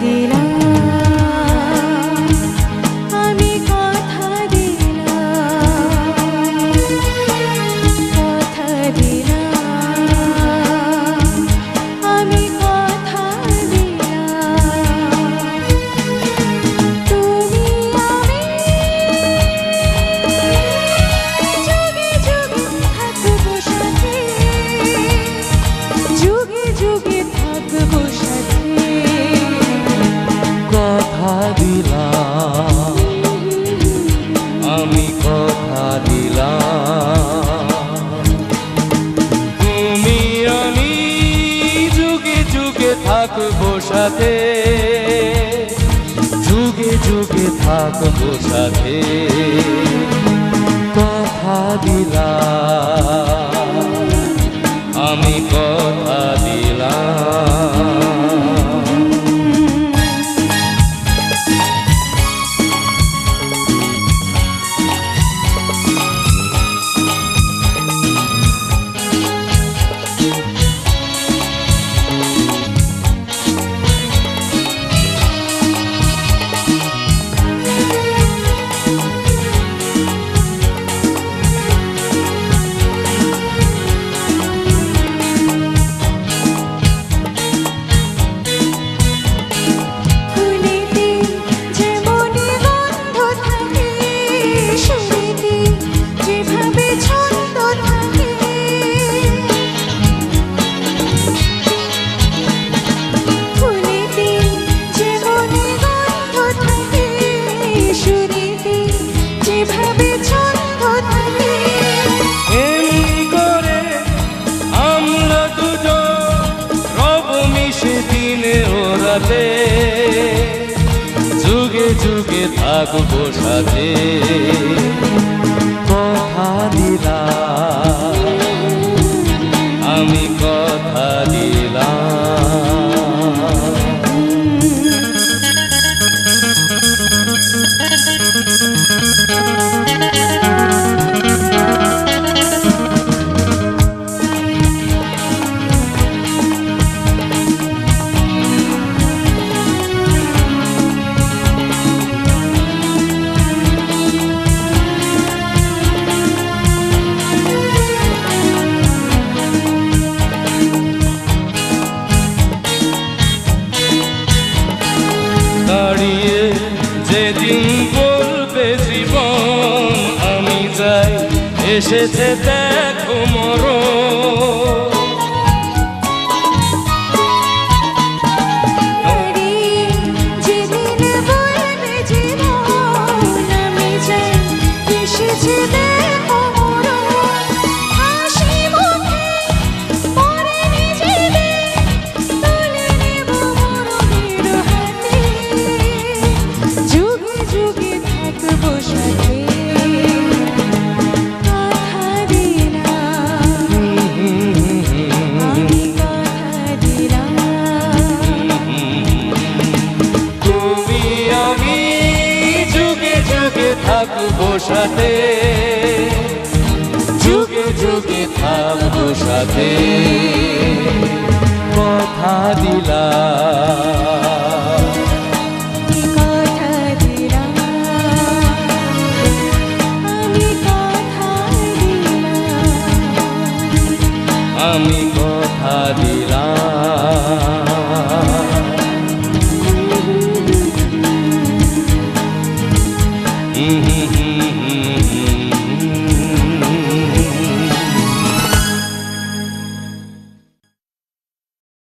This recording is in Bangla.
দিলাম দিলাম। আমি কথা দিলাম। তুমি আমি যুগে যুগে থাকব সাথে। কথা দিলাম। আমি কথা যুগে থাকব সাথে। কথা দিলাম। যেদিন বলবে জীবন আমি যাই। এসেছে দেখো মরণ। সাথে। যুগে যুগে থাকব সাথে। কথা দিলাম। আমি কথা দিলাম। Mm-hmm.